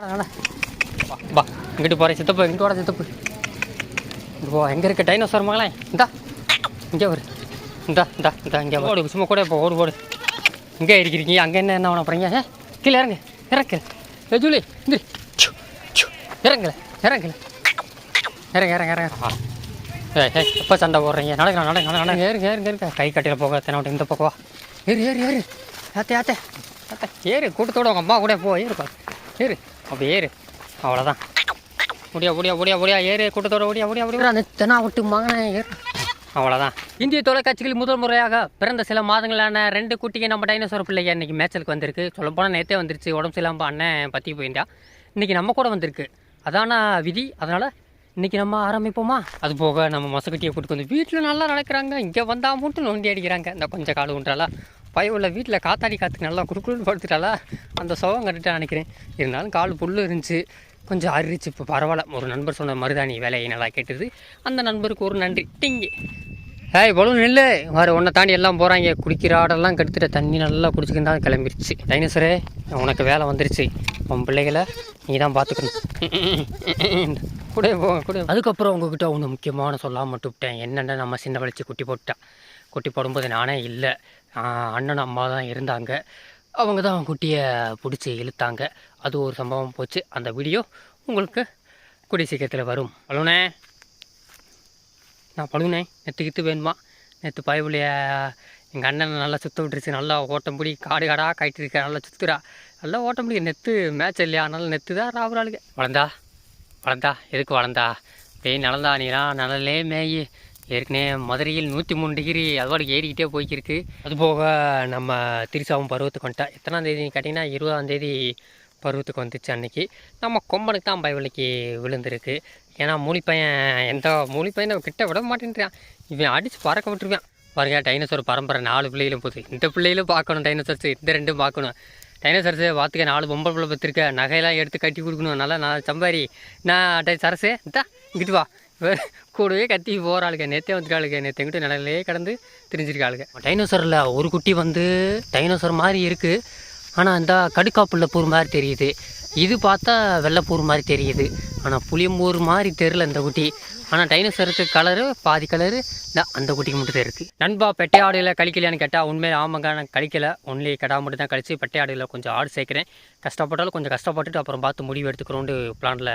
வா இங்கிட்டு போகிறேன் சித்தப்பு இங்கிட்டு வாடா சித்தப்பு. இங்கே போ எங்கே இருக்க டைனோசர் மகளே? இந்தா இங்கே வரு. இந்தா இந்தா இந்தா இங்கே ஓடு சும்மா கூட இப்போ ஓடு ஓடு. இங்கே இருக்கிறீங்க அங்கே என்ன என்ன பண்ண போகிறீங்க ஏ கீழே இறங்கு இறக்கு. ஏ ஜூலி இந்த இறங்கல இறங்கல. இறங்க இறங்க இறங்க. ஏய் ஏய் எப்போ சண்டை போடுறீங்க? நடக்கலாம் நடங்க நடங்க ஏறுங்க ஏறுங்க ஏறுங்க கை கட்டியில் போக தெனாவட்டும் இந்த பக்கம் வா. ஏறு ஏறு ஏறு. ஆத்தே ஆத்தே ஆத்தே. ஏறு கூட்டத்தோட உங்கள் அம்மா கூட போ ஏறுப்பா ஏறு. அப்படி ஏறு. அவ்வளோதான் முடியா முடியா முடியா முடியா ஏறு. கூட்டத்தோட முடியா முடியா முடியா அந்த தெனாவட்டு மகனே ஏறு. அவ்வளோதான் இந்திய தொலைக்காட்சிகளில் முதல் முறையாக பிறந்த சில மாதங்களான ரெண்டு குட்டிங்க நம்ம டைனோசர் பிள்ளைங்க இன்னைக்கு மேட்சலுக்கு வந்திருக்கு. சொல்லப்போனால் நேற்றே வந்துருச்சு. உடம்பு சரியில்லாமல் அண்ணன் பற்றி போயிருந்தா. இன்னைக்கு நம்ம கூட வந்திருக்கு. அதான விதி? அதனால் இன்னைக்கு நம்ம ஆரம்பிப்போமா? அது போக நம்ம மசக்கட்டியை கூட்டு வந்து வீட்டில் நல்லா நடக்கிறாங்க. இங்கே வந்தால் மட்டும் நோண்டி அடிக்கிறாங்க. இந்த கொஞ்சம் காடு உண்டாலா உள்ள வீட்டில் காத்தாடி காற்றுக்கு நல்லா குறுக்குன்னு படுத்துட்டாலா அந்த சோகம் கட்டுட்டு நினைக்கிறேன். இருந்தாலும் கால் புல்லு இருந்துச்சு கொஞ்சம் அரிச்சு இப்போ பரவாயில்ல. ஒரு நண்பர் சொன்ன மருதாணி வேலையை நல்லா கேட்டது. அந்த நண்பருக்கு ஒரு நன்றி. டிங்கி. ஏய் பலூன் நெல்லு. வேறு உன்னை தாண்டி எல்லாம் போகிறாங்க குடிக்கிற ஆடெல்லாம் கெடுத்துட்டு. தண்ணி நல்லா குடிச்சுக்கின்னு தான் கிளம்பிருச்சு. டைனோசரே உனக்கு வேலை வந்துருச்சு. உன் பிள்ளைகளை நீ தான் பார்த்துக்கணும் கூட போ கூட. அதுக்கப்புறம் உங்ககிட்ட ஒன்று முக்கியமான சொல்லாமல் மட்டும் விட்டேன். என்னென்ன நம்ம சின்ன வலிச்சு குட்டி போட்டா? குட்டி போடும்போது நானே இல்லை. அண்ணன் அம்மா தான் இருந்தாங்க. அவங்க தான் குட்டியை பிடிச்சி இழுத்தாங்க. அது ஒரு சம்பவம் போச்சு. அந்த வீடியோ உங்களுக்கு கூடிய சீக்கிரத்தில் வரும். பழுனே. நான் பழுனே. நெத்து கித்து வேணுமா? நேற்று பயவுலைய எங்கள் அண்ணன் நல்லா சுத்த விட்டுருச்சு. நல்லா ஓட்டம் பிடி காடு காடாக கைட்டு நல்லா சுற்றுறா நல்லா ஓட்டம் பிடி நெத்து மேட்ச் இல்லையா? அதனால நெத்து தான் ராவுறாளுக்கு வளர்ந்தா வளர்ந்தா எதுக்கு வளர்ந்தா அப்படியே நலந்தா நீலாம் நலலே மேயி. ஏற்கனவே மதுரையில் நூற்றி மூணு டிகிரி அதுபாட்டுக்கு ஏறிக்கிட்டே போய்க்கிருக்கு. அதுபோக நம்ம திருச்சாவும் பருவத்துக்கு வந்துட்டா. எத்தனாம் தேதி கேட்டிங்கன்னா இருபதாந்தேதி பருவத்துக்கு வந்துச்சு அன்னைக்கு. நம்ம கொம்பனுக்கு தான் பயவிலைக்கு விழுந்திருக்கு. ஏன்னா மூலிப்பையன் எந்த மூலிப்பையனை கிட்ட விட மாட்டேன்றான். இவன் அடித்து பறக்க விட்டுருவான் பாருங்க டைனோசர் பரம்பரை நாலு பிள்ளைகளும் போகுது. இந்த பிள்ளைகளும் பார்க்கணும் டைனோசர்ஸ் இந்த ரெண்டும் பார்க்கணும். டைனோசரஸு பார்த்துக்க நாலு பொம்பளை பிள்ளை பத்திருக்க நகையெல்லாம் எடுத்து கட்டி கொடுக்கணும். நல்லா நான் சம்பாரி. நான் டை சரசு இந்தா இங்கிட்டு வா. கூடவே கத்தி போகிறாளுங்க நேற்றே வந்துட்டாளுங்க. நேற்று எங்கிட்ட நிலையிலே கடந்து தெரிஞ்சிருக்காளுங்க. டைனோசரில் ஒரு குட்டி வந்து டைனோசர் மாதிரி இருக்குது ஆனால் இந்த கடுக்காப்புள்ள பூர் மாதிரி தெரியுது. இது பார்த்தா வெள்ளைப்பூர் மாதிரி தெரியுது. ஆனால் புளியம்பூர் மாதிரி தெரில இந்த குட்டி. ஆனால் டைனோசருக்கு கலரு பாதி கலரு இந்த அந்த குட்டிக்கு மட்டும் தான் இருக்குது நண்பா பெட்டை ஆடுகளை கழிக்கலையான்னு கேட்டால் உண்மையில் ஆமாங்க நான் கழிக்கலை. ஒன்லி கடா மட்டும் தான் கழிச்சு பெட்டை ஆடுகளை கொஞ்சம் ஆடு சேர்க்குறேன். கஷ்டப்பட்டாலும் கொஞ்சம் கஷ்டப்பட்டுட்டு அப்புறம் பார்த்து முடிவு எடுத்துக்கிறோண்டு பிளானில்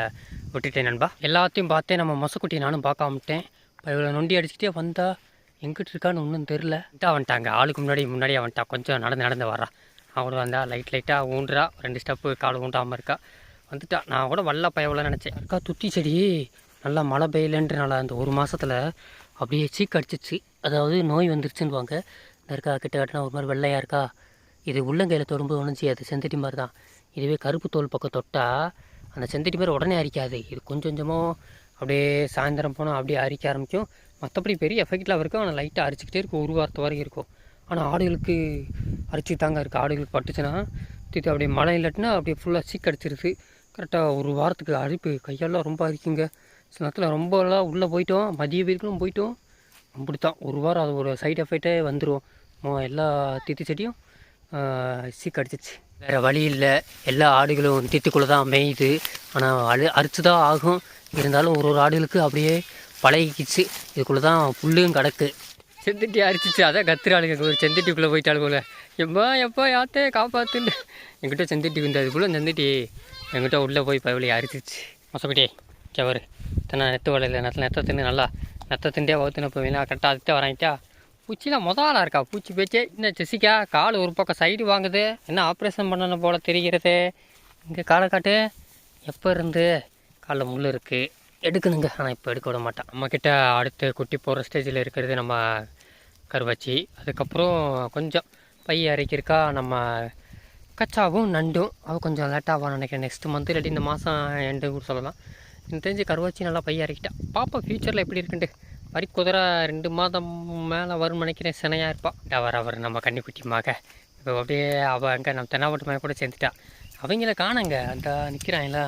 விட்டுட்டேன் நண்பா. எல்லாத்தையும் பார்த்தே நம்ம மொசக்குட்டி நானும் பார்க்காமட்டேன் இப்போ இவ்வளோ நொண்டி அடிச்சுட்டே வந்தால் எங்கிட்டு இருக்கான்னு ஒன்றும் தெரில இட்டா வந்துட்டாங்க ஆளுக்கு முன்னாடி முன்னாடியே வந்துட்டா கொஞ்சம் நடந்து நடந்து வரான் அவಳು வந்தா லைட் லைட்டாக ஊன்றா ரெண்டு ஸ்டெப்பு கால் ஊண்டாமல் இருக்கா. வந்துட்டா. நான் கூட வல்ல பயவில் நினச்சேன். அக்கா துத்தி செடி நல்லா மழை பெய்யலன்றனால அந்த ஒரு மாதத்தில் அப்படியே சீக்கு அடிச்சிச்சு அதாவது நோய் வந்துருச்சுன்னுவாங்க. இந்த இருக்கா கிட்ட கட்டினா ஒரு மாதிரி வெள்ளையாக இருக்கா? இது உள்ளங்கையில் தொடும்போது ஒன்றும் செய்யாது. செந்தட்டி மாதிரி தான். இதுவே கருப்பு தோல் பக்கம் தொட்டால் அந்த செந்தட்டி மாதிரி உடனே அரிக்காது. இது கொஞ்சம் கொஞ்சமாக அப்படியே சாயந்தரம் போனால் அப்படியே அரிக்க ஆரம்பிக்கும். மற்றபடி பெரிய எஃபெக்டில் இருக்கும். ஆனால் லைட்டாக அரிச்சிக்கிட்டே இருக்கும். ஒரு வாரத்து வரைக்கும் இருக்கும். ஆனால் ஆடுகளுக்கு அரிச்சு தாங்க இருக்குது ஆடுகளுக்கு பட்டுச்சுன்னா திட்டு அப்படியே மழை இல்லாட்டினா அப்படியே ஃபுல்லாக சீக்கு கரெக்டாக ஒரு வாரத்துக்கு அரிப்பு கையெல்லாம் ரொம்ப அரிக்குங்க. சில நேரத்தில் ரொம்பலாம் உள்ளே போயிட்டோம். மதிய வீட்டுக்கும் போயிட்டோம். அப்படித்தான். ஒரு வாரம் அது ஒரு சைட் எஃபெக்டே வந்துடும் எல்லா தித்தி செடியும் சீக்கடிச்சிச்சு வேறு வழி இல்லை. எல்லா ஆடுகளும் தித்துக்குள்ளே தான் மேயுது. ஆனால் அழு அரிச்சு தான் ஆகும். இருந்தாலும் ஒரு ஒரு ஆடுகளுக்கு அப்படியே பழகிக்கிச்சு. இதுக்குள்ளே தான் புல்லும் கிடக்கு. செந்தட்டி அரிச்சிச்சு. அதான் கத்துறாளுங்க. ஒரு செந்தட்டிக்குள்ளே போயிட்டாள் போல. எப்பா எப்பா யாத்தே காப்பாத்துன்னு. எங்கிட்ட செந்துட்டி வந்து அதுக்குள்ளே செந்தட்டி எங்கிட்ட உள்ளே போய் பயவலி அரிச்சிச்சு. மொசப்பட்டியே சவரு தன்னா நெத்து வலையில் நெத்த நெத்த தின்னு நல்லா நெத்த திண்டே வகுத்துன போவீங்களா கரெக்டாக அதுக்கிட்ட வராங்கிட்டா பூச்சிலாம் முதலாக இருக்கா? பூச்சி பேச்சே. என்ன ஜெசிக்கா கால் ஒரு பக்கம் சைடு வாங்குது. என்ன ஆப்ரேஷன் பண்ணணும் போல தெரிகிறது. இங்கே காலை காட்டு. எப்போ இருந்து காலில் முள் இருக்குது எடுக்கணுங்க. ஆனால் இப்போ எடுக்க விட மாட்டான் நம்மக்கிட்ட அடுத்து குட்டி போகிற ஸ்டேஜில் இருக்கிறது நம்ம கருவாச்சி அதுக்கப்புறம் கொஞ்சம் பை அரைக்கிறக்கா நம்ம கச்சாவும் நண்டும். அது கொஞ்சம் லேட்டாக நினைக்கிறேன். நெக்ஸ்ட் மந்த் இல்லாட்டி இந்த மாதம் எண்டு கூட சொல்லலாம். எனக்கு தெரிஞ்சு கருவாச்சி நல்லா பை இறக்கிட்டா பாப்பா ஃப்யூச்சரில் எப்படி இருக்குன்ட்டு வரி குதிரை ரெண்டு மாதம் மேலே வரும்னு நினைக்கிறேன். சினையாக இருப்பாள் அவர் அவர் நம்ம கன்னிக்குட்டி மக. இப்போ அப்படியே அவள் அங்கே நம்ம தென்னாவட்டு மக கூட சேர்ந்துட்டா. அவங்கள காணங்க. அந்த நிற்கிறாங்களா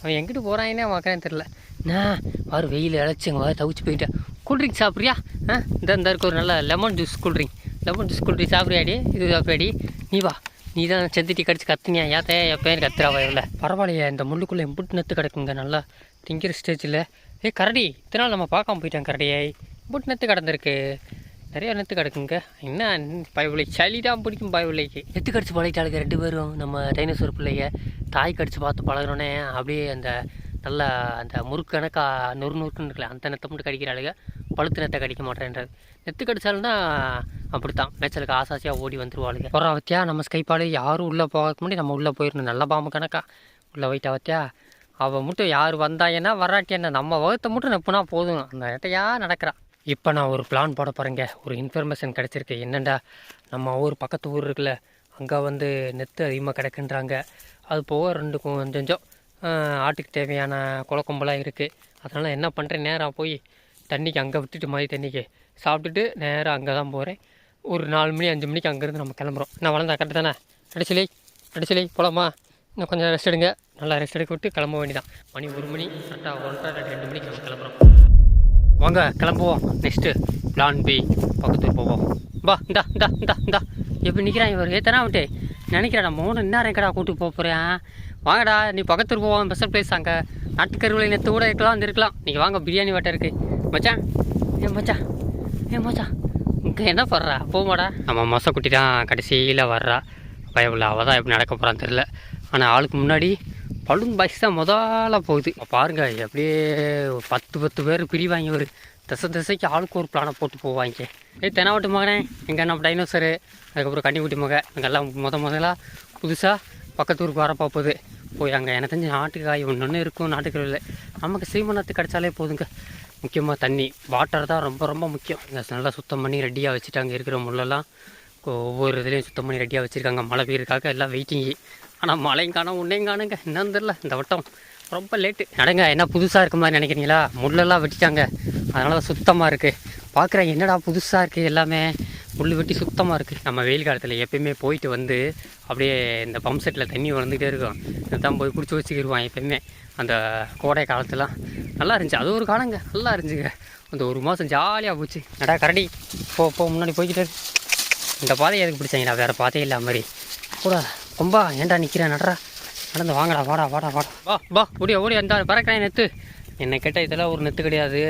அவன் எங்கிட்டு போகிறாங்கன்னே பார்க்குறேன்னு தெரில நான் வார் வெயில் இழைச்சிங்க வா தவிச்சு போயிட்டேன். கூல்ட்ரிங்க் சாப்பிட்றியா? ஆ இந்த இந்த இருக்க ஒரு நல்ல lemon juice cool drink lemon juice cool drink சாப்பிட்றியாடி இது சாப்பிட்றியாடி நீ வா. நீ தான் செந்திட்டி கடிச்சு கத்துனியா? ஏத்தையா என் பேர் கத்துறாவா இல்லை பரவாயில்லையே இந்த முள்ளுக்குள்ளே எம்புட்டு நெத்து கிடக்குங்க நல்லா திங்கிற ஸ்டேஜில் ஏ கரடி இத்தனை நாள் நம்ம பார்க்காம போயிட்டோம் கரடியை எம்புட்டு நெத்து கிடந்திருக்கு. நிறைய நெத்து கிடக்குங்க. என்ன பயவில்லை சளி தான் பிடிக்கும் பயவில்லைக்கு நெத்து கடிச்சு பழகிட்டாளுக்கு ரெண்டு பேரும். நம்ம டைனோசர் பிள்ளைய தாய் கடிச்சு பார்த்து பழகுறோன்னே அப்படியே அந்த நல்லா அந்த முறுக்கணக்கா நொறு நொறுக்குன்னு இருக்கல அந்த நெத்தை மட்டும் கடிக்கிற கடிக்கிறாளுங்க பழுத்து நெத்தை கடிக்க மாட்டேன்றது நெத்து கடிச்சாலும்னா அப்படித்தான். மேய்ச்சலுக்கு ஆசாசியாக ஓடி வந்துருவாளுங்க போகிறா அவத்தியா நம்ம ஸ்கைப்பாலே யாரும் உள்ளே போகிறதுக்கு முன்னாடி நம்ம உள்ளே போயிடணும் நல்ல பாம்பு கணக்கா. உள்ளே போயிட்டா அவத்தியா அவள் மட்டும் யார் வந்தாங்கன்னா வராட்டி என்ன? நம்ம வகத்தை மட்டும் நப்புனா போதும். அந்த இடத்தையா நடக்கிறா. இப்போ நான் ஒரு பிளான் போட போகிறேங்க ஒரு இன்ஃபர்மேஷன் கிடச்சிருக்கு. என்னெண்டா நம்ம ஊர் பக்கத்து ஊர் இருக்குல்ல அங்கே வந்து நெத்து அதிகமாக கிடக்குன்றாங்க. அது போக ரெண்டு கொஞ்சம் ஆட்டுக்கு தேவையான குளக்கொம்பெல்லாம் இருக்குது அதனால் என்ன பண்ணுறேன் நேராக போய் தண்ணிக்கு அங்கே விட்டுட்டு மாதிரி தண்ணிக்கு சாப்பிட்டுட்டு நேராக அங்கே தான் போகிறேன் ஒரு நாலு மணி அஞ்சு மணிக்கு அங்கேருந்து நம்ம கிளம்புறோம். நான் வளர்ந்தா கரெக்டு தானே? அடிச்சலை அடிச்சலை போகலாமா இன்னும் கொஞ்சம் ரெஸ்ட் எடுங்க. நல்லா ரெஸ்ட் எடுக்க விட்டு கிளம்ப வேண்டியதான் மணி ஒரு மணி கரெக்டாக ஒன்றரை ரெண்டு மணிக்கு நம்ம கிளம்புறோம். வாங்க கிளம்புவோம். நெக்ஸ்ட்டு பிளான் பி பக்கத்தூர் போவோம். பா இந்தா இந்தா இந்தா இந்தா. எப்படி நிற்கிறான் இவர்? ஏத்தனா விட்டு நினைக்கிறேன் நம்ம மூணு நேரம் ரெங்கடா கூட்டு போக போகிறேன் வாங்கடா நீ பக்கத்தூர் போவோம் ஸ்பெஷல் பிளேஸ் அங்கே. நாட்டுக்கருவில் நேற்று கூட இருக்கலாம் வந்து இருக்கலாம். நீங்கள் வாங்க பிரியாணி வாட்டை இருக்குது மச்சான் ஏன் மச்சான் ஏன் மச்சான். இங்கே என்ன பண்ணுறா போமாடா. நம்ம மொசக்குட்டி தான் கடைசியில் வர்றா. பயமில்ல அவள் தான் எப்படி நடக்க போகிறான்னு தெரில ஆனால் ஆளுக்கு முன்னாடி பலூன் பாய்ஸ் தான் முதல்ல போகுது. பாருங்க அப்படியே ஒரு பத்து பத்து பேர் பிரிவாங்க ஒரு திசை திசைக்கு ஆளுக்கு ஒரு பிளானை போட்டு போவாங்க. ஏ தெனாவட்டு மகனே எங்கள் நம்ம டைனோசரு அதுக்கப்புறம் கன்னிக்குட்டி மகன் இங்கெல்லாம் முத முதலாக புதுசாக பக்கத்தூருக்கு வர போகுது. போய் அங்கே எனக்கு தெரிஞ்சு நாட்டுக்காய் ஒன்று ஒன்று இருக்கும் நாட்டுக்கருவில் நமக்கு சீமனத்து கிடச்சாலே போதுங்க. முக்கியமாக தண்ணி. வாட்டர் தான் ரொம்ப ரொம்ப முக்கியம். இங்கே நல்லா சுத்தம் பண்ணி ரெடியாக வச்சுட்டு அங்கே இருக்கிற முள்ளெல்லாம் ஒவ்வொரு இதுலேயும் சுத்தம் பண்ணி ரெடியாக வச்சுருக்காங்க. மழை பெய்யறதுக்காக எல்லாம் வெயிட்டிங்கு ஆனால் மழையும் காணும் உன்னையும் காணுங்க. என்னன்னு தெரில இந்த வட்டம். ரொம்ப லேட்டு நடங்க என்ன புதுசாக இருக்க மாதிரி நினைக்கிறீங்களா? முள்ளெல்லாம் வெட்டிட்டாங்க. அதனால தான் சுத்தமாக இருக்குது பார்க்குறேன் என்னடா புதுசாக இருக்குது எல்லாமே? முள் வெட்டி சுத்தமாக இருக்குது நம்ம வெயில் காலத்தில் எப்பயுமே போயிட்டு வந்து அப்படியே இந்த பம்ப் செட்டில் தண்ணி வளர்ந்துக்கிட்டே இருக்கும். இதுதான் போய் குடிச்சு வச்சுக்கிடுவான் எப்பயுமே. அந்த கோடை காலத்துலாம். நல்லா இருந்துச்சு. அது ஒரு காலங்க. நல்லா இருந்துச்சுங்க. அந்த ஒரு மாதம் ஜாலியாக போச்சு. நடா கரடி? போ போ முன்னாடி போய்கிட்டே இந்த பாதையை எதுக்கு பிடிச்சாங்கடா வேறு பாதையே இல்லை மாதிரி. கூட கொம்பா. ஏன்டா நிற்கிறேன் நடரா நடந்து வாங்கடா வாடா வாடா வாடா. வா வா ஓடி ஓடி அந்த பறக்கிறேன் நெத்து என்னை கேட்டால் இதெல்லாம் ஒரு நெத்து கிடையாது.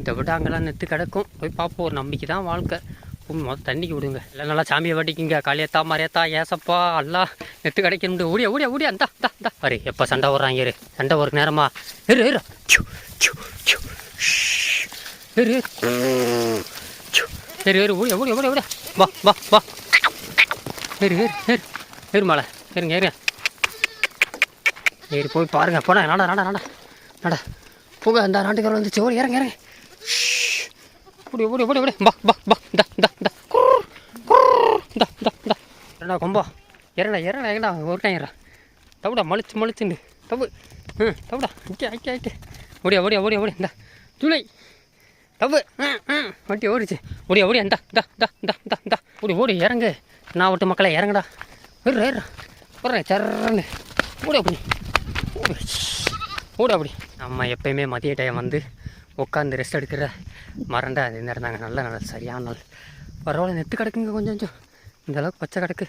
இதை விட அங்கெல்லாம் நெத்து கிடக்கும். போய் பார்ப்போம் ஒரு நம்பிக்கை தான் வாழ்க்கை. போய் மொதல் தண்ணிக்கு விடுங்க. எல்லாம் நல்லா சாமியை வட்டிக்குங்க காளியத்தா மறையத்தா ஏசப்பா எல்லாம் நெத்து கிடைக்கணும் ஓடியா ஓடியா ஓடியா அந்த அந்த பாரு எப்போ சண்டை வர்றாங்க இரு. சண்டை ஒரு நேரமா? இரு இரு. ச்சு, இரு சரி இரு ஓடியா ஓடியா ஓடியா ஓடியா. வா வா வா. சரி ஏறு ஏறு ஏறு மலை. ஏறுங்க ஏறுங்க சரி போய் பாருங்க. போடா நட நாடா நாடா. நாடா. போங்க அந்த நாட்டுக்காரர் வந்துச்சு ஓடி இறங்க இறங்க. ஓடி ஓடி ஓடி ஓடி. பா பா பா இந்த இந்த இந்த. குர்ர், குர்ர், இந்த இந்த இந்த. ரெண்டா கொம்பா? இறடா இறடா எங்கடா ஒரு டைம் இறா தவிடா மலிச்சு மலிச்சுண்டு. தவு. ம் தவிடா. ஐக்கே ஐக்கே ஐக்கே ஓடியா ஓடியா ஓடியா ஓடி இந்த. ஜூலை தவு. ம் ம். வண்டி ஓடிச்சு. ஓடியா ஓடியா. இந்த இந்த இந்த இந்த இந்த இந்த. ஓடி ஓடி இறங்கு. நான் விட்டு மக்களை இறங்கடா. ஏறு ஏறு வர்றேன் சர்றன்னு ஓடியா அப்படி ஓடு. அப்படி. நம்ம எப்பயுமே மதிய டைம் வந்து உட்காந்து ரெஸ்ட் எடுக்கிற மறண்டா அது இருந்தாங்க? நல்ல நாள் சரியான நாள். பரவாயில்ல நெத்து கிடக்குங்க கொஞ்சம் கொஞ்சம். இந்த அளவுக்கு பச்சை கிடக்கு.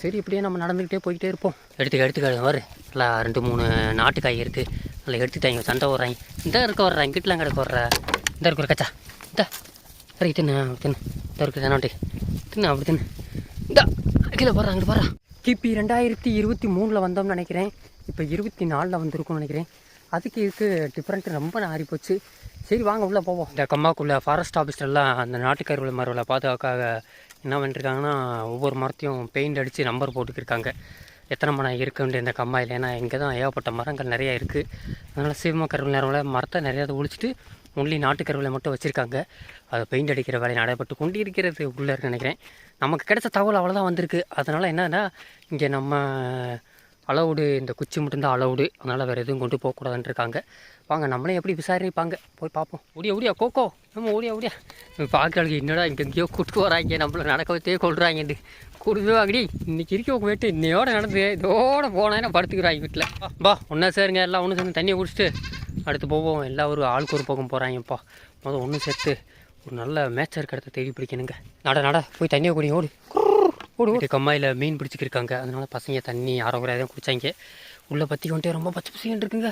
சரி இப்படியே நம்ம நடந்துக்கிட்டே போய்கிட்டே இருப்போம். எடுத்துக்க எடுத்துக்க வரு நல்லா ரெண்டு மூணு நாட்டுக்காய் இருக்குது நல்லா எடுத்துட்டாங்க சண்டை வர்றாங்க இந்த இருக்க வர்றா இங்கிட்டலாம் கிடக்க வர்ற. இந்த இருக்க ஒரு கச்சா. இந்த. சரி தின்னு தின்னு இந்த இருக்கு தானாட்டி தின்னு அப்படி தின்னு இந்த. கீழே போடுறா அங்கிட்டு போடுறா. கிபி ரெண்டாயிரத்தி இருபத்தி மூணில் வந்தோம்னு நினைக்கிறேன். இப்போ இருபத்தி நாலில் வந்திருக்கும்னு நினைக்கிறேன். அதுக்கு இதுக்கு டிஃப்ரெண்ட்டு ரொம்ப நாரி போச்சு. சரி வாங்க உள்ளே போவோம். இந்த கம்மாக்குள்ளே ஃபாரஸ்ட் ஆஃபீஸ்லலாம் அந்த நாட்டுக்கருவில் மரங்களை பாதுகாக்காக என்ன பண்ணிருக்காங்கன்னா ஒவ்வொரு மரத்தையும் பெயிண்ட் அடித்து நம்பர் போட்டுக்கிருக்காங்க. எத்தனை மரம் இருக்குன்ட்டு இந்த கம்மாயில் ஏன்னா இங்கே தான் ஏகப்பட்ட மரங்கள் நிறையா இருக்குது அதனால் சீம கருவில் நேரத்தில் மரத்தை நிறையா ஒழிச்சிட்டு ஒன்லி நாட்டுக்கருவில் மட்டும் வச்சுருக்காங்க. அதை பெயிண்ட் அடிக்கிற வேலை நடைபெற்று கொண்டு இருக்கிறது உள்ளே இருக்குன்னு நினைக்கிறேன். நமக்கு கிடைச்ச தகவல் அவ்வளோதான் வந்திருக்கு. அதனால் என்னன்னா இங்கே நம்ம அலவுடு இந்த குச்சி மட்டும்தான் அலவுடு அதனால் வேறு எதுவும் கொண்டு போகக்கூடாதுன்னு இருக்காங்க வாங்க நம்மளே எப்படி விசாரிப்பாங்க? போய் பார்ப்போம். ஓடியா ஓடியா கோகோ. நம்ம ஓடியா ஓடியா. பார்க்கறதுக்கு என்னடா இங்கே எங்கேயோ கூட்டு வராங்க. நம்மள நடக்க வைத்தே கொள்றாங்கன்னு கூடுவே வாங்கடி. இன்னைக்கு இருக்க உங்கள் வீட்டு. இன்னையோட நடந்து இதோட போனேன்னா படுத்துக்கிறாங்க வீட்டில். பா ஒன்றா சேருங்க. எல்லாம் ஒன்று சேர்ந்து தண்ணியை குடிச்சிட்டு அடுத்து போவோம். எல்லா ஒரு ஆளுக்கு ஒரு பக்கம் போகிறாங்கப்பா முதல் ஒன்று சேர்த்து ஒரு நல்ல மேட்சர் இடத்த தேடி பிடிக்கணுங்க. நட நட போய் தண்ணியை குடி ஓடு. குர்ர், கம்மாயில் மீன் பிடிச்சிக்கிருக்காங்க. அதனால பசங்க தண்ணி அரை குறையாக தான் உள்ளே பற்றி வந்துட்டு ரொம்ப பச்சை பசங்க இருக்குங்க.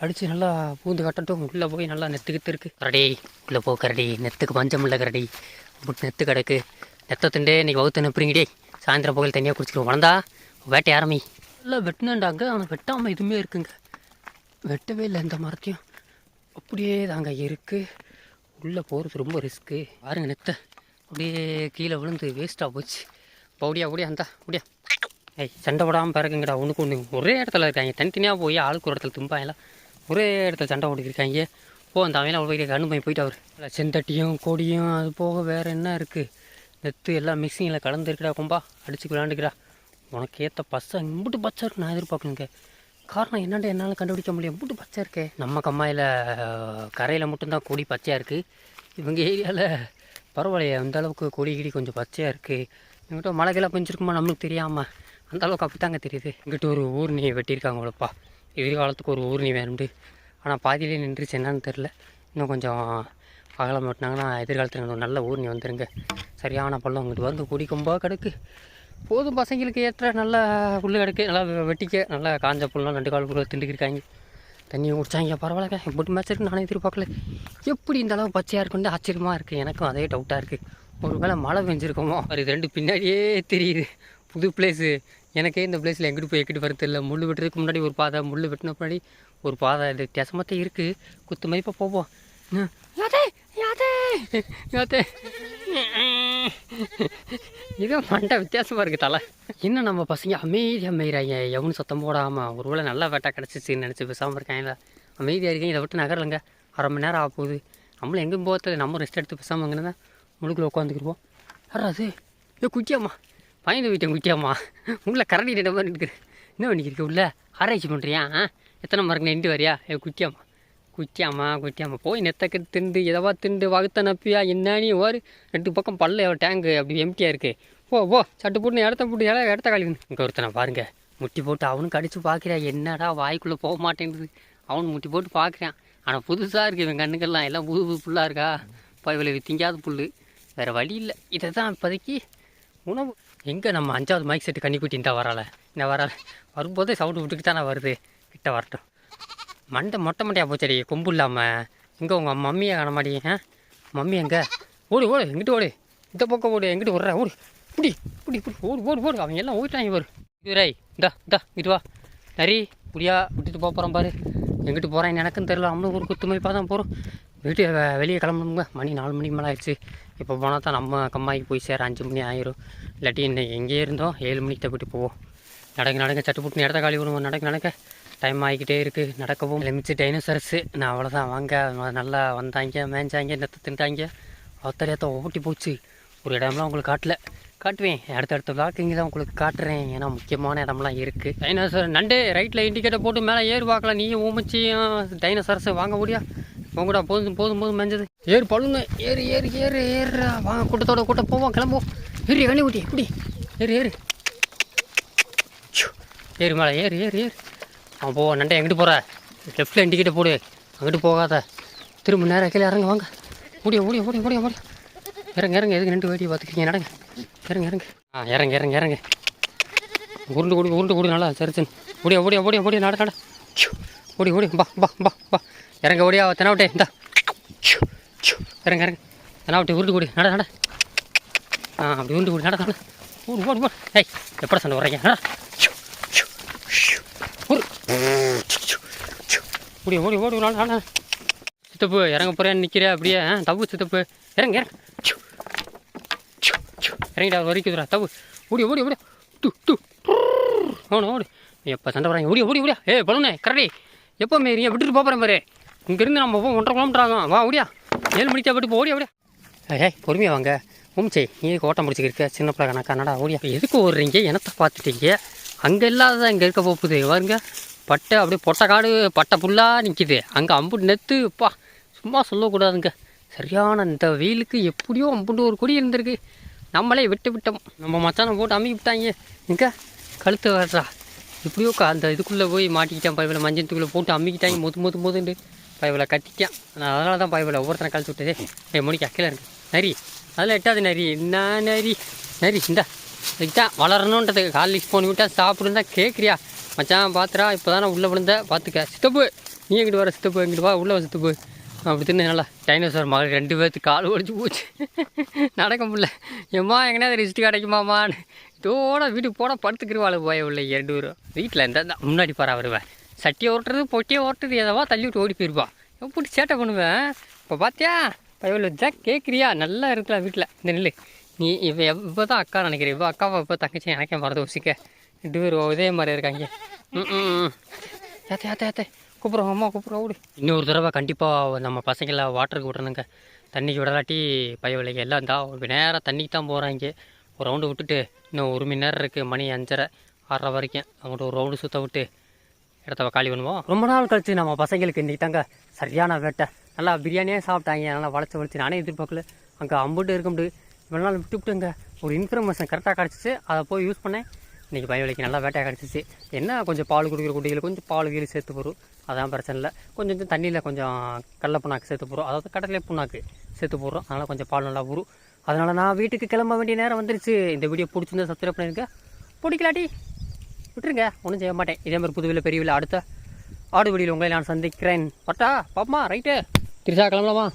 அடித்து நல்லா பூந்து கட்டட்டும். உள்ளே போய் நல்லா நெத்துக்கிட்டு இருக்குது கரடி உள்ளே போ கரடி. நெத்துக்கு பஞ்சம் இல்லை கரடி. அப்படி நெத்து கிடக்கு. நெத்தை திண்டே இன்றைக்கி வகுத்து நெப்புறீங்கடே சாயந்தரம் போகல தனியாக குடிச்சிருவோம். வளர்ந்தா வேட்டை ஆரம்பி. நல்லா வெட்டினாண்டாங்க ஆனால் வெட்டாமல் எதுவுமே இருக்குங்க. வெட்டவே இல்லை இந்த மரத்தையும். அப்படியே தாங்க இருக்குது உள்ளே போகிறது ரொம்ப ரிஸ்க்கு பாருங்கள் நெத்தை. அப்படியே கீழே விழுந்து வேஸ்ட்டாக போச்சு. பவுடியா ஓடியா அந்த ஓடியா. ஏய் சண்டை போடாமல் பிறகுங்கடா ஒன்றுக்கு ஒன்று ஒரே இடத்துல இருக்காங்க. தனித்தனியாக போய் ஆளுக்கு ஒரு இடத்துல தும்பாங்கலாம் ஒரே இடத்துல சண்டை ஓடிக்கிருக்காங்க போ அந்த அவன் போய் கண்ணு போய் போயிட்டு அவர் செந்தட்டியும் கொடியும் அது போக வேறு என்ன இருக்குது நெத்து எல்லாம் மிக்சிங்கில் கலந்துருக்குடா கொம்பா. அடிச்சு விளாண்டுக்கிறா உனக்கு ஏற்ற பச்சை இம்புட்டு பச்சை இருக்கு நான் எதிர்பார்க்கணுங்க. காரணம் என்னண்டு என்னால் கண்டுபிடிக்க முடியும். இம்புட்டு பச்சை இருக்கே. நம்ம கம்மாயில் கரையில் மட்டும்தான் கொடி பச்சையாக இருக்குது இவங்க ஏரியாவில் பரவாயில்லையே. அந்த அளவுக்கு கொடி கிடி கொஞ்சம் பச்சையாக இருக்குது இங்கிட்ட மழை கீழே பெஞ்சிருக்குமா நம்மளுக்கு தெரியாமல் அந்தளவுக்கு அப்படி தாங்க தெரியுது. இங்கிட்ட ஒரு ஊர்னி வெட்டியிருக்காங்க அவ்வளோப்பா எதிர்காலத்துக்கு ஒரு ஊர்னி வேணுண்டு ஆனால் பாதியிலே நின்றுச்சு என்னன்னு தெரில இன்னும் கொஞ்சம் அகலம் வெட்டினாங்கன்னா எதிர்காலத்தில் ஒரு நல்ல ஊர்னி வந்துருங்க. சரியான பள்ளம் இங்கிட்டு வந்து கொடி கொம்பா கிடக்கு. போதும் பசங்களுக்கு ஏற்ற நல்ல புல் கிடக்கு. நல்லா வெட்டிக்க நல்லா காஞ்ச புல்லாம் ரெண்டு கால் புல்ல திண்டுக்கிருக்காங்க தண்ணியை குடிச்சாங்க பரவாயில்லங்க. எப்படி மேட்ச் இருக்கு நானே எதிர்பார்க்கல. எப்படி இந்த அளவு பச்சையாக இருக்குன்னு ஆச்சரியமாக இருக்குது எனக்கும் அதே டவுட்டாக இருக்குது ஒரு வேளை மழை பெஞ்சிருக்கோமோ? அது ரெண்டு பின்னாடியே தெரியுது. புது பிளேஸு எனக்கே இந்த பிளேஸில் எங்கிட்டு போய் எங்கிட்டு வரது இல்லை முள் வெட்டுறதுக்கு முன்னாடி ஒரு பாதை முள் வெட்டின முன்னாடி ஒரு பாதை. இது வித்தியாசமாக இருக்குது குத்து மதிப்பாக போவோம். யாதே? யாத்தே யாத்தே இது மண்டை வித்தியாசமாக இருக்குது தலை. இன்னும் நம்ம பசங்க அமைதி அமைகிறாங்க எவனும் சத்தம் போடாமல் ஒருவேளை நல்லா வேட்டை கிடச்சிச்சின்னு நினச்சி பேசாமல் இருக்காங்க. அமைதியாக இருக்கீங்க. இதை விட்டு நகரலைங்க. அரை மணி நேரம் ஆக போகுது நம்மளும் எங்கேயும் போகிறது நம்ம ரெஸ்ட் எடுத்து பேசாமல் அங்கே தான் முழுக்கில் உட்காந்துக்கிருவோம் யாராது ஏ குட்டியாம்மா. பயந்து போயிட்டேன் குட்டியாம்மா. உள்ள கரடி மாதிரி இருக்குது என்ன பண்ணிக்கிருக்க உள்ள? ஆராய்ச்சி பண்ணுறியா ஆ? எத்தனை மரங்க நின்று வரியா? ஏ குட்டியாம்மா. குட்டியாம்மா குட்டியாம்மா. போய் நெத்தக்கு திண்டு எதவா திண்டு வகுத்த நப்பியா என்னன்னு ஒரு ரெண்டு பக்கம் பல்ல டேங்கு அப்படி எம்டியாக இருக்குது போ போ சட்டு போட்டு இடத்த போட்டு இடம் இடத்த கழிவு இங்கே ஒருத்தனை பாருங்கள் முட்டி போட்டு அவனும் கடிச்சு பார்க்குறான் என்னடா வாய்க்குள்ளே போக மாட்டேங்குது. அவனும் முட்டி போட்டு பார்க்குறான் ஆனால் புதுசாக இருக்குது இவன் கண்ணுக்கெல்லாம். எல்லாம் புது புது புல்லாக இருக்கா? இப்போ இவ்வளோ திங்காத புல் வேறு வழி இல்லை. இதை தான் இப்போதைக்கு உணவு. எங்கே நம்ம அஞ்சாவது மைக் செட்டு கன்னிக்குட்டி இந்த வரால என்ன வரால வரும்போதே சவுண்டு விட்டுக்கு தானே வருது. கிட்ட வரட்டும். மண்டை மொட்டை மண்டையாக போச்சடி கொம்பு இல்லாமல் எங்கே உங்கள் மம்மியை காண மாட்டீங்க ஆ? மம்மி எங்கே? ஓடு ஓடு எங்கிட்டு ஓடு. இந்த பக்கம் ஓடு எங்கிட்டு ஓடுற ஓடு. இப்படி இப்படி இப்படி ஓடு ஓடு ஓடு. அவங்க எல்லாம் ஓடிட்டாங்க பாரு இதுரை இந்தா இந்தா இங்கிட்டு வா. நரி இப்படியா விட்டுட்டு போக போகிறோம் பாரு. எங்கிட்டு போகிறேன் எனக்கும் தெரில அவனும் ஒரு குத்து மதிப்பாக தான் போகிறோம் வீட்டு வெளியே கிளம்பணுங்க. மணி நாலு மணிக்கு மேலே ஆயிடுச்சு. இப்போ போனால் தான் நம்ம கம்மாய்க்கு போய் சேர அஞ்சு மணி ஆயிரும். இல்லாட்டி இன்னைக்கு எங்கேயே இருந்தோம். ஏழு மணிக்கு தப்பிட்டு போவோம். நடக்க நடக்க சட்டுப்புட்டு இடத்த காலி விடுவோம் நடக்க நடக்க டைம் ஆகிக்கிட்டே இருக்குது நடக்கவும் மிச்ச டைனோசரஸு நான் அவ்வளோதான் வாங்க. நல்லா வந்தாங்க மேய்ஞ்சாங்க நெத்த தின்ட்டாங்க. ஒத்தரையத்த ஓட்டி போச்சு. ஒரு இடம்லாம் உங்களுக்கு காட்டல. காட்டுவேன். அடுத்தடுத்த விளாக்கிங்க தான் உங்களுக்கு காட்டுறேன். ஏன்னா முக்கியமான இடம்லாம் இருக்குது டைனோசர் நண்டு ரைட்டில் இண்டிகேட்டர் போட்டு மேலே ஏறு பார்க்கலாம். நீயும் ஓமிச்சியும் டைனோசரஸை வாங்க முடியா போங்கடா போதும் போதும் போதும் மேஞ்சது. ஏறு பழுங்க ஏறு ஏறு ஏறு ஏறு வாங்க கூட்டத்தோட கூட்டம் போவோம் கிளம்புவோம் ஏறி கண்ணி ஊட்டி எப்படி ஏறு ஏறு. ஏறு மேலே ஏறு ஏறு ஏறு. அவன் போ நண்டை எங்கிட்டு போகிற லெஃப்ட்டில் இண்டிகேட்டர் போடு. அங்கிட்டு போகாத. திரும்ப நேரம் கீழே இறங்க வாங்க. ஓடிய ஓடிய ஓடிய ஓடிய ஓடிய. இறங்க இறங்க எதுக்கு நின்று வேடியை பார்த்துக்கிங்க நடங்க. இறங்க இறங்க. ஆ இறங்க இறங்க இறங்க. உருண்டு கூடி உருண்டு கூடி நல்லா சரிச்சு ஓடிய ஓடிய ஓடிய ஓடிய நட நட. ஓடி ஓடி பா பா பா பா இறங்க ஓடியா தெனாவட்டே இந்த. இறங்க இறங்க. தெனாவட்டே உருண்டு கூடி. நட நட. ஆ அப்படி உருண்டு கூடி. நட நட. ஓடு ஓடு ஓடு. ஏய் எப்படா சண்டை வர்றீங்க நட. ஓடி ஓடி ஓடி நட நட. சித்தப்பு இறங்க போகிறேன் நிற்கிற அப்படியே தப்பு சித்தப்பு. இறங்க இறங்க. ச்சோ, ச்சோ, ச்சோ. இறங்கிடா வரைக்குதுடா தப்பு. ஓடி ஓடி ஓடி. டு டு. ஓடு ஓடு. எப்போ சண்டை வராங்க ஓடி ஓடி ஓடியா. ஏ பலனே கரடி. எப்போ மேரியா விட்டுட்டு போகிறேன் பாரு. இங்கேருந்து நம்ம போ ஒன்றரை கிலோமீட்டர் ஆகும். வா ஓடியா. ஏழு மணிக்கு விட்டு போ ஓடியா ஓடியா. ஏய் பொறுமையாக வாங்க. உம்ச்சே நீ ஓட்டம் பிடிச்சிக்கிருக்க சின்ன பிள்ளை கணக்கா நடா ஓடியா. எதுக்கு ஓடுறீங்க? என்னத்தை பார்த்துட்டீங்க? அங்கே இல்லாத இங்கே இருக்க போகுது. பாருங்க. பட்டை அப்படியே பொட்டை காடு பட்டை புல்லாக நிற்கிது அங்கே அம்புட்டு நெத்து பா. சும்மா சொல்லக்கூடாதுங்க. சரியான இந்த வெயிலுக்கு எப்படியோ அம்புட்டு ஒரு கொடி இருந்திருக்கு. நம்மளே விட்டு விட்டோம். நம்ம மச்சானை போட்டு அமுக்கி விட்டாங்க. இங்கே கழுத்து வர்றா. எப்படியோ அந்த இதுக்குள்ளே போய் மாட்டிக்கிட்டேன். பைபில் மஞ்சத்துக்குள்ளே போட்டு அமுக்கிட்டாங்க. மொது மொது மொதுண்டு. பைபில் கட்டிட்டான். நான் அதனால தான் பைபில் ஒவ்வொருத்தனை கழிச்சு விட்டதே. ஏ மணிக்கு அக்கில இருக்கு நரி அதில் எட்டாவது நரி. என்ன நரி. நரி இந்தா. இதுதான் வளரணுன்றது காலிக்கு போன் விட்டா சாப்பிடுன்னு தான் கேட்குறியா மச்சான் பாத்துறா இப்போ தானே உள்ளே விழுந்த. பார்த்துக்க சித்தப்பு நீ எங்கிட்டு வர சித்தப்பு? எங்கிட்டு வா உள்ளே சித்தப்பு. அப்படி தின்னு நல்லா டைனோசர் மகள் ரெண்டு பேர்த்துக்கு கால் ஒடிச்சு போச்சு. நடக்க முடியல. எம்மா எங்கேனா ரிஸ்ட்டு கிடைக்குமாமான்னு இதோட வீட்டுக்கு போனால் படுத்துக்கிருவாள் போய உள்ள ரெண்டு பேரும் வீட்டில் இருந்தால் முன்னாடி பாரா வருவேன். சட்டியை ஓட்டுறது பொட்டியை ஓட்டுறது எதவா தள்ளி விட்டு ஓடி போயிருப்பான் எப்படி சேட்டை பண்ணுவேன்? இப்போ பார்த்தியா பயவில் இதாக கேட்குறியா நல்லா இருக்கலாம் வீட்டில் இந்த நெல் நீ இப்போ இப்போ தான் அக்கா நினைக்கிறேன் இப்போ அக்காவை இப்போ தங்கச்சி எனக்கே மறந்து வசிக்க ரெண்டு பேர் இதே மாதிரி இருக்காங்க. ம் ம் ஏத்த ஏத்தே ஏத்தே கூப்பிட்றோம் அம்மா கூப்பிட்றோம் ஓடு. இன்னொரு தடவை கண்டிப்பாக நம்ம பசங்களை வாட்டருக்கு விடணுங்க. தண்ணிக்கு விடலாட்டி பயவில்லைங்க எல்லாம் இருந்தா நேராக தண்ணிக்கு தான் போகிறாங்க ஒரு ரவுண்டு விட்டுட்டு இன்னும் ஒரு மணி நேரம் இருக்குது மணி அஞ்சரை ஆறரை வரைக்கும். அவங்கள்ட்ட ஒரு ரவுண்டு சுற்ற விட்டு இடத்த காலி பண்ணுவோம். ரொம்ப நாள் கழிச்சு நம்ம பசங்களுக்கு இன்றைக்கி தாங்க சரியான வேட்டை. நல்லா பிரியாணியே சாப்பிட்டாங்க. நல்லா வளைச்சி வளச்சு நானே எதிர்பார்க்கல. அங்கே அம்புட்டு இருக்க முடியும் இவ்வளோ நாள் விட்டு விட்டுங்க. ஒரு இன்ஃபர்மேஷன் கரெக்டாக கிடச்சிச்சு. அதை போய் யூஸ் பண்ணேன். இன்றைக்கி பயவலிக்கு நல்லா வேட்டையாக கிடச்சிச்சு. என்ன கொஞ்சம் பால் குடிக்கிற குட்டிகள் கொஞ்சம் பால் கீழ் சேர்த்து போகிறோம் அதான் பிரச்சனை இல்லை. கொஞ்சம் கொஞ்சம் தண்ணியில் கொஞ்சம் கடல புண்ணாக்கு சேர்த்து போகிறோம் அதாவது கடலை புண்ணாக்கு சேர்த்து போடுறோம். அதனால் கொஞ்சம் பால் நல்லா ஊறும் அதனால் நான் வீட்டுக்கு கிளம்ப வேண்டிய நேரம் வந்துருச்சு. இந்த வீடியோ பிடிச்சிருந்தா சப்ஸ்கிரைப் பண்ணியிருக்கேன் பிடிக்கலாட்டி விட்டுருங்க ஒன்றும் செய்ய மாட்டேன். இதே மாதிரி புதுவில் பெரியவில் அடுத்த ஆடு வீடியோவில் உங்களை நான் சந்திக்கிறேன். பட்டா பாப்பமா ரைட்டு. திருச்சா கிளம்பலாமா?